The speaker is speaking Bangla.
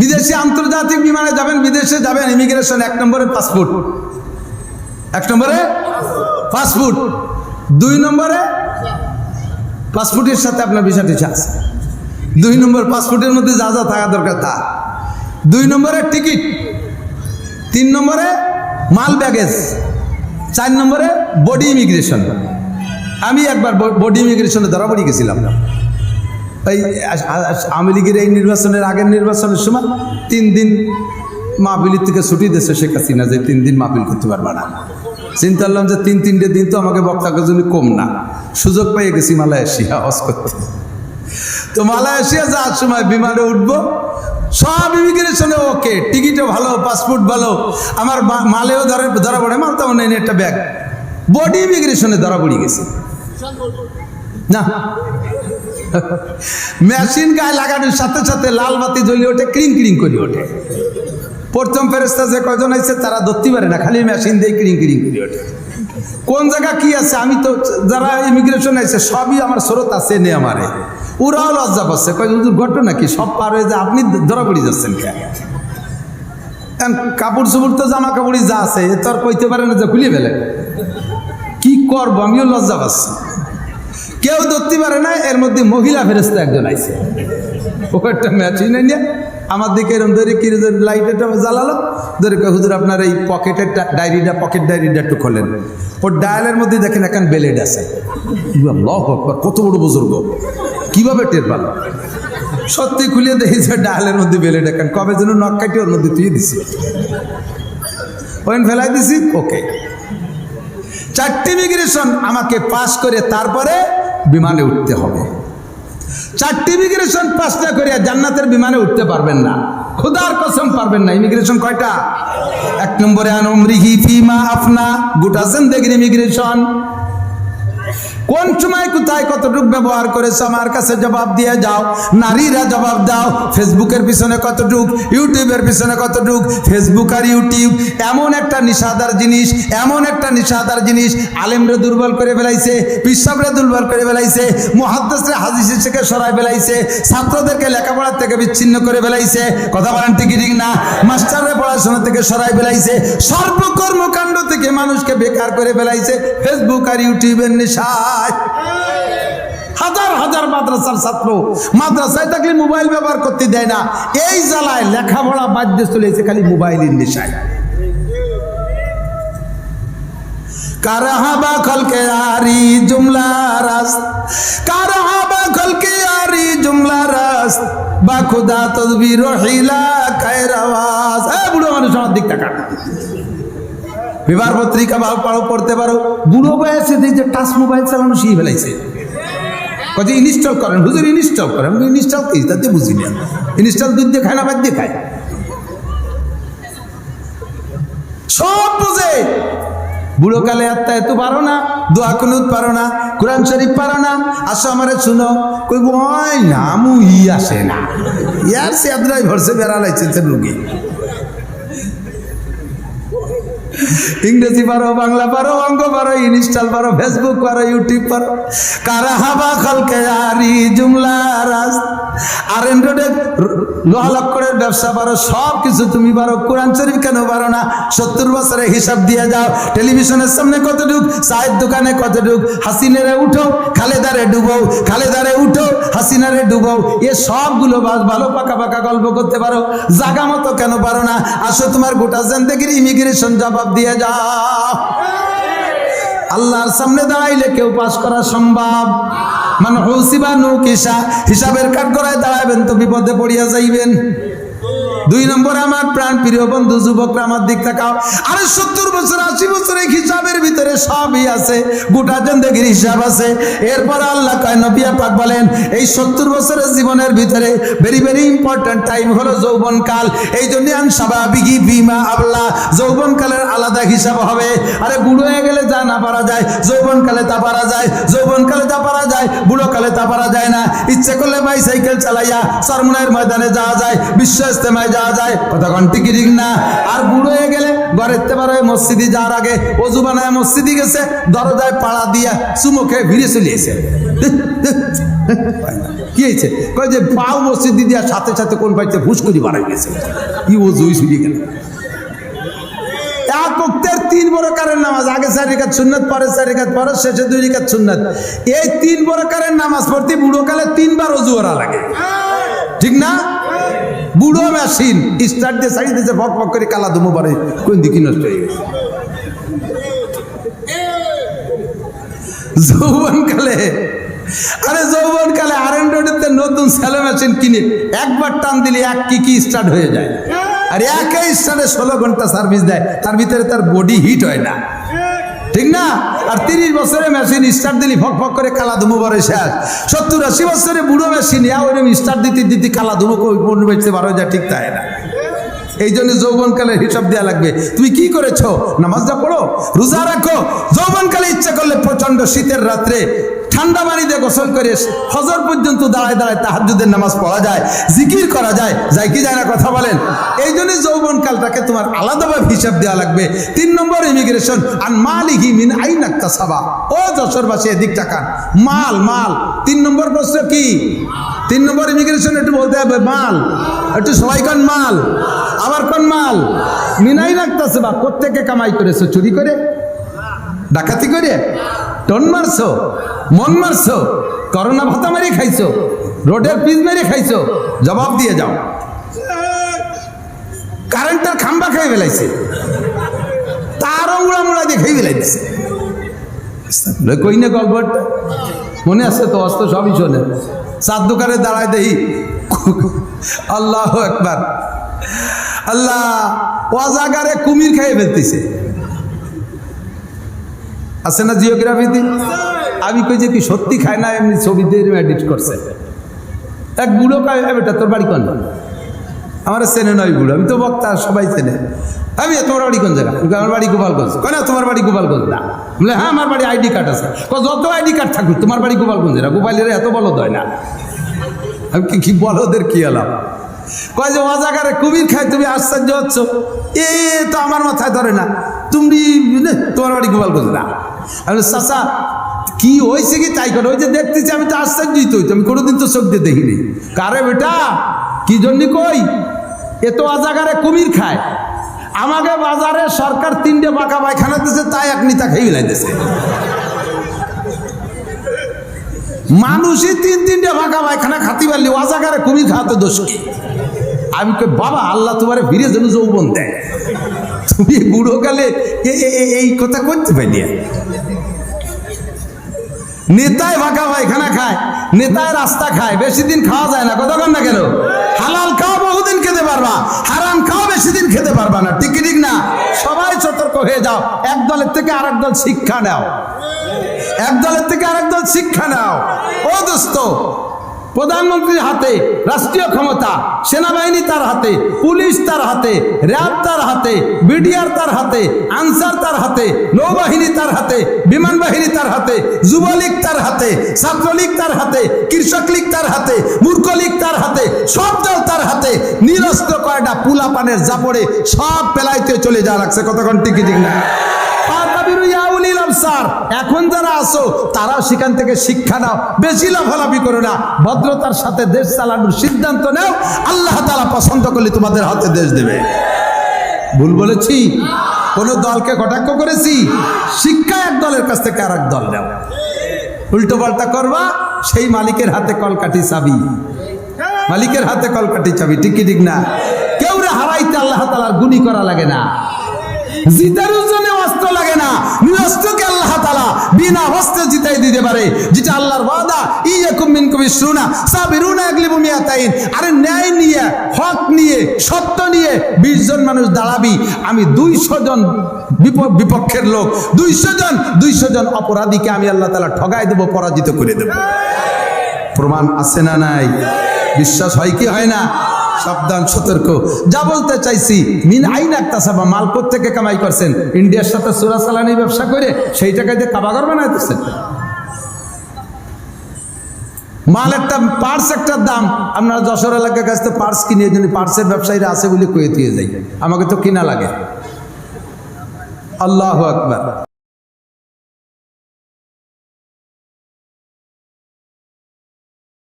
বিদেশি আন্তর্জাতিক বিমানে যাবেন, বিদেশে যাবেন ইমিগ্রেশন এক নম্বরে পাসপোর্ট এক নম্বরে পাসপোর্ট দুই নম্বরে পাসপোর্টের সাথে আপনার ভিসা আছে। দুই নম্বর পাসপোর্টের মধ্যে যা যা থাকা দরকার তা। দুই নম্বরে টিকিট তিন নম্বরে মাল ব্যাগেজ চার নম্বরে বডি ইমিগ্রেশন আমি একবার বডি ইমিগ্রেশনে ধরা পড়ে গেছিলাম। এই আওয়ামী লীগের এই নির্বাচনের আগের নির্বাচনের সময় তিন দিন মাহফিলের থেকে ছুটি দিয়েছে শেখ হাসিনা যে তিন দিন মাহফিল করতে পারবে না। চিন্তা করলাম যে তিন, তিনটে দিন তো আমাকে বক্তাকে জন্য কম না। সুযোগ পেয়ে গেছি মালয়েশিয়া হজ করতে তো মালয়েশিয়া যাওয়ার সময় বিমানে উঠবো। সব ইমিগ্রেশনে ওকে, টিকিটও ভালো, পাসপোর্ট ভালো। আমার মালেও ধরে, ধরা পড়ে, মাল তেমন নেই, একটা ব্যাগ। বডি ইমিগ্রেশনে ধরা পড়ে গেছে। না। মেশিন গায়ে লাগানোর সাথে সাথে লাল বাতি জ্বলে ওঠে, ক্রিং ক্রিং করে ওঠে। প্রথম ফেরেস্তা যে কজন আছে, তারা ধরতে পারে না, খালি মেশিন দিয়ে ক্রিং ক্রিং করে ওঠে। কোন জায়গা কি আছে? আমি তো যারা ইমিগ্রেশন আছে সবই আমার স্রোত আছে নে আমারে। ওরাও লজ্জা পাচ্ছে। কয়, হুজুর, ঘটনা কি? সব পার হয়ে যায় আপনি ধরা পড়ে যাচ্ছেন কে এখন কাপড় চোপড় তো জামা কাপড়ই যা আছে, এ তো আর কইতে পারে না যে খুলে ফেলে। কি করব? আমিও লজ্জা পাচ্ছি। কেউ ধরতে পারে না, এর মধ্যে মহিলা ফেরস্তা একজন আইছে। ও একটা মেশিন নিয়ে। আমার দিকে এরম ধরে কি লাইটটা জ্বালালো। ধরে হুজুর, আপনার এই পকেটের ডায়েরিটা, পকেট ডায়েরিটা একটু খোলেন। ওর ডায়ালের মধ্যে দেখেন এখন বেলেড আছে। কত বড় বুজুর্গ। কীভাবে টের পাল সত্যি খুলে দেখি যে ডায়ালের মধ্যে বেলেড এখন কবে যেন নখ কাটি ওর মধ্যে তুই দিছি। ওইন ফেলাই দিছি ওকে চারটি ইমিগ্রেশন আমাকে পাস করে, তারপরে বিমানে উঠতে হবে। চারটি ইমিগ্রেশন পাঁচটা করে জান্নাতের বিমানে উঠতে পারবেন না। খুদার কসম পারবেন না। ইমিগ্রেশন কয়টা? এক নম্বরে আনমরিহি ফিমা আফনা। গোটা জিন্দেগির ইমিগ্রেশন কোন সময় কোথায় কতটুকু ব্যবহার করেছ? আমার কাছে জবাব দিয়ে যাও। নারীরা জবাব দাও, ফেসবুকের পিছনে কতটুক, ইউটিউবের পিছনে কতটুক, ফেসবুক আর ইউটিউব এমন একটা নিষাদার জিনিস, এমন একটা নিষাদার জিনিস আলেমরে দুর্বল করে ফেলাইছে, পিসাবরে দুর্বল করে ফেলাইছে, মহাদ্দাসরে হাজি শিশুকে সরাই ফেলাইছে, ছাত্রদেরকে লেখাপড়ার থেকে বিচ্ছিন্ন করে ফেলাইছে, কথা বলেন ঠিক ঠিক না? মাস্টাররা পড়াশোনা থেকে সরাই ফেলাইছে, সর্বকর্মকাণ্ড থেকে মানুষকে বেকার করে ফেলাইছে, ফেসবুক আর ইউটিউবের হাজার হাজার মাদ্রাসার ছাত্র মাদ্রাসায় থাকলে মোবাইল ব্যবহার করতে দেয় না। এই জ্বালায় লেখাপড়া বাধ্য চলেছে খালি মোবাইলের নেশায়। কারহাবা খলকে আরি জুমলা রাস কারহাবা খলকে আরি জুমলা রাস বা খুদা তদবির হিলা কায়রাওয়াজ এ বুড়ো মানুষ আমার দিক টাকা বিবার পত্রিকা বা পড়ো পড়তে পারো। বুড়ো বয়সে দেখি যে টাচ মোবাইল চালানো শিখে ফেলাইছে। কত ইনস্টল করেন, হুজুর ইনস্টল করেন। আমি ইনস্টল কি? তাতে বুঝি না। ইনস্টল দুধ দিয়ে খায় না বাদ দিয়ে খায়? সব বুঝে। বুড়ো কালে আত্মা এত পারো না, দোয়া কুনুত পারো না, কোরআন শরীফ পারো না। আসো আমারে শুনো। কই, ওই না মু ই আসে না। ইয়ার সে আদ্রাই ভরসে বেড়ালাইছে রুগী। ইংরেজি পারো, বাংলা পারো, অঙ্ক পারো ইনস্টল পারো ফেসবুক পারো ইউটিউব পারো। কারা হাবা খলকে আরি জুমলা রাজ? আর রোডে লোহা লক্করের ব্যবসা পারো সব কিছু তুমি পারো। কোরআন শরীফ কেন পারো না? সত্তর বছরে হিসাব দিয়ে যাও। টেলিভিশনের সামনে কতটুক চায়ের দোকানে কত কতটুক হাসিনারে উঠো, খালেদারে ডুবো, খালেদারে উঠো, হাসিনারে ডুবো। এ সবগুলো ভালো পাকা পাকা গল্প করতে পারো। জাগা মতো কেন পারো না? আসো তোমার গোটা জেন্দেগির ইমিগ্রেশন জবাব দিয়ে যাও আল্লাহর সামনে দাঁড়াইলে কেউ পাশ করা সম্ভব। মানে হৌসিবা নৌ কিসা, হিসাবের কাঠ করায় দাঁড়াবেন তো বিপদে পড়িয়া যাইবেন। দুই নম্বর, আমার প্রাণ, প্রিয় বন্ধু, যুবকরা আমার দিক তাকাও। আরে সত্তর বছর, আশি বছর হিসাবের সবই আছে, গোটা জন্দগির হিসাব আছে। এরপর আল্লাহ কয় নবিয়া পাক বলেন, এই সত্তর বছরের জীবনের ভিতরে ভেরি ভেরি ইম্পর্ট্যান্ট টাইম হলো যৌবনকাল। এই জন্য স্বাভাবিকই বিমা আল্লাহ যৌবনকালের আলাদা হিসাব হবে। আরে বুড়ো হয়ে গেলে যা না পারা যায়, যৌবনকালে তা পারা যায়, যৌবনকালে তা পারা যায়, বুড়োকালে তা পারা যায় না। ইচ্ছে করলে বাইসাইকেল চালাইয়া সরমনের ময়দানে যাওয়া যায় বিশ্ব ইস্তেমায় যাওয়া যায়, কথা ঘন্টি কি ঠিক না। আর বুড়ো হয়ে গেলে ঘরের হয়ে মসজিদে যাওয়ার আগে, অজু বানায় মসজিদে গেছে, দরজায় পাড়া দিয়া চুমুখে ভিড়ে চলিয়েছে। কি হয়েছে? কয় যে পাও মসজিদ দিদিয়ার সাথে সাথে কোন পাইতে ফুসকরি বাড়াই গেছে। কি ও জুই ছুটিয়ে গেল এক উক্তের তিন বড়কারের নামাজ, আগে চার রেখাত সুন্নত, পরে চার রেখাত পরে শেষে দুই রেখাত সুন্নত। এই তিন বড়কারের নামাজ পড়তে বুড়োকালে তিনবার অজু ওরা লাগে। ঠিক না? বুড়ো মেশিন, স্টার্ট দিয়ে সাইড দিয়েছে ভক ভক করে কালা ধুমো পারে কোন দিকে নষ্ট হয়ে গেছে? যৌবনকালে, আরে যৌবনকালে আর রোডেতে নতুন স্যালো মেশিন কিনে একবার টান দিলে এক কি কি স্টার্ট হয়ে যায়। আর একই স্টার্টে ষোলো ঘণ্টা সার্ভিস দেয়, তার ভিতরে তার বডি হিট হয় না। ঠিক না? আর তিরিশ বছরের মেশিন স্টার্ট দিলি, ফক ফক করে কালা ধুমো পরে শেষ। সত্তর আশি বছরের বুড়ো মেশিন ইয়া ওরকম স্টার্ট দিতে দিতে কালা ধুমো বেচতে পারো যা ঠিক তাই না? এই জন্য যৌবনকালে হিসাব দেওয়া লাগবে। তুমি কি করেছ? নামাজটা পড়ো, রোজা রাখো। যৌবনকালে ইচ্ছা করলে প্রচণ্ড শীতের রাত্রে ঠান্ডা পানি দিয়ে গোসল করে হজর পর্যন্ত দাঁড়ায় দাঁড়ায় তাহাজুদের নামাজ পড়া যায়, জিকির করা যায় যায় কি যায় না কথা বলেন? এই জন্য যৌবনকালটাকে তোমার আলাদাভাবে হিসাব দেওয়া লাগবে। তিন নম্বর ইমিগ্রেশন আর মালিহি মিন আইন একটা সাবা ও যশোরবাসী, এদিক টাকান মাল মাল। তিন নম্বর প্রশ্ন কি? তিন নম্বর ইমিগ্রেশন একটু বলতে হবে, মাল। একটু সবাই কোন মাল। আবার কোন মাল? মিনাই রাখতেছে বা কোত্থেকে কামাই করেছ, চুরি করে? ডাকাতি করে? টন মারছো মন মারছো করোনা ভাতা মেরে খাইছো। রোডের পিস মেরে খাইছো। জবাব দিয়ে যাও। কারেন্টের খাম্বা খেয়ে ফেলাইছে। তারও মুড়া মুড়া দিয়ে খেয়ে ফেলাইছে। কই না গল্পটা? মনে আছে তো, অস্ত সবই শোনে। চার দোকানে দাঁড়ায় দেখি। আল্লাহ একবার আল্লাহ, অজাগারে কুমির খেয়ে ফেলতেছে। আছে না জিওগ্রাফিতে? আমি কই যে কি সত্যি খায় না? এমনি ছবিতে এডিট করছে। এক বুড়ো কায়, "এ বেটা, তোর বাড়ি কোন? আমার চেনে নয় বুড়ো, আমি তো বক্তা, সবাই চেনে। আমি, তোমার বাড়ি কোন জায়গা? আমি আমার বাড়ি গোপালগঞ্জ। কয় না, তোমার বাড়ি গোপালগঞ্জ? না। বলে হ্যাঁ আমার বাড়ি আইডি কার্ড আছে। যত আইডি কার্ড থাকুক, তোমার বাড়ি গোপালগঞ্জ? না গোপালের এত বলদ হয় না। আমি কি কি বলদের কি এলাম কয় যে, অজাগারে কুমির খায়, তুমি আশ্চর্য হচ্ছ। এ তো আমার মাথায় ধরে না। তুমি তোমার বাড়ি গোপালগঞ্জ? না। আমি কি হয়েছে কি তাই করে? ওই যে দেখতেছি, আমি তো আশ্চর্যই তো। আমি কোনোদিন তো চোখ দিয়ে দেখিনি। কারে বেটা? কি জন্য কই? এ তো অজাগারে কুমির খায়। আমাকে বাজারে সরকার তিনটে বাঁকা পায়খানা দিছে, তাই এক নিতা খেয়ে ফেলাইতেছে মানুষই তিন তিনটে ফাঁকা পায়খানা খাতি পারলি অজাগারে কুমির খাওয়াতে দোষ কি? আমি কই, বাবা, আল্লাহ তোমার ফিরে যেন যৌবন দেয়। তুমি বুড়ো কালে এ- এ- এ- এই কথা করতে পারলি। নেতায় ফাঁকা পায়খানা খায় নেতায় রাস্তা খায়, বেশি দিন খাওয়া যায় না কতক্ষণ না কেন? হালাল খাও বহুদিন খেতে পারবা, হারাম খাও বেশি দিন খেতে পারবা না, ঠিক ঠিক না? সবাই সতর্ক হয়ে যাও, এক দলের থেকে আরেক দল শিক্ষা নাও। এক দলের থেকে আরেক দল শিক্ষা নাও। ও দোস্ত প্রধানমন্ত্রীর হাতে রাষ্ট্রীয় ক্ষমতা সেনাবাহিনী তার হাতে পুলিশ তার হাতে র্যাব তার হাতে বিডিআর তার হাতে আনসার তার হাতে নৌবাহিনী তার হাতে বিমান বাহিনী তার হাতে যুবলীগ তার হাতে ছাত্রলীগ তার হাতে কৃষক লীগ তার হাতে মূর্খ লীগ তার হাতে সব দল তার হাতে নিরস্ত্র কয়টা পুলা পানের জাপড়ে সব পেলাইতে চলে যাওয়া লাগছে কতক্ষণ টিকি না উলিল আবসার। এখন যারা আসো তারা সেখান থেকে শিক্ষা নাও। বেশি লাফালাফি করো না। ভদ্রতার সাথে দেশ চালানোর সিদ্ধান্ত নাও। আল্লাহ তালা পছন্দ করলে তোমাদের হাতে দেশ দেবে। ভুল বলেছি? কোন দলকে কটাক্ষ করেছি? শিক্ষা এক দলের কাছ থেকে আর এক দল নাও। উল্টো পাল্টা করবা, সেই মালিকের হাতে কলকাঠি চাবি। মালিকের হাতে কলকাঠি চাবি, ঠিক ঠিক না? কেউ হারাইতে আল্লাহ তালার গুণী করা লাগে না। জিতার বিনা অস্ত্রে জিতাই দিতে পারে। যেটা আল্লাহর ওয়াদা, ইয়াকুম মিনকুম ইসরুনা সাবিরুনা ইয়াগলিবু মিয়াতাইন। আরে ন্যায় নিয়ে, হক নিয়ে, সত্য নিয়ে 20 জন মানুষ দাঁড়াবি। আমি 200 জন বিপ- বিপক্ষের লোক 200 জন 200 জন অপরাধীকে আমি আল্লাহ তাআলা ঠগাই দেব, পরাজিত করে দেব। প্রমাণ আছে না নাই? বিশ্বাস হয় কি হয় না? সাবধান, সতর্ক। যা বলতে চাইছি, মিন আইন একটা সাবা মাল থেকে কামাই করছেন? ইন্ডিয়ার সাথে চোরা চালানি ব্যবসা করে সেই টাকায় দিয়ে কাবাগর বানাইতেছেন। মাল একটা পার্স একটা দাম, আপনারা যশোর এলাকার কাছ থেকে পার্স কিনে জন্য পার্সের ব্যবসায়ীরা আছে বলে কয়ে দিয়ে যাই। আমাকে তো কিনা লাগে। আল্লাহ আকবার।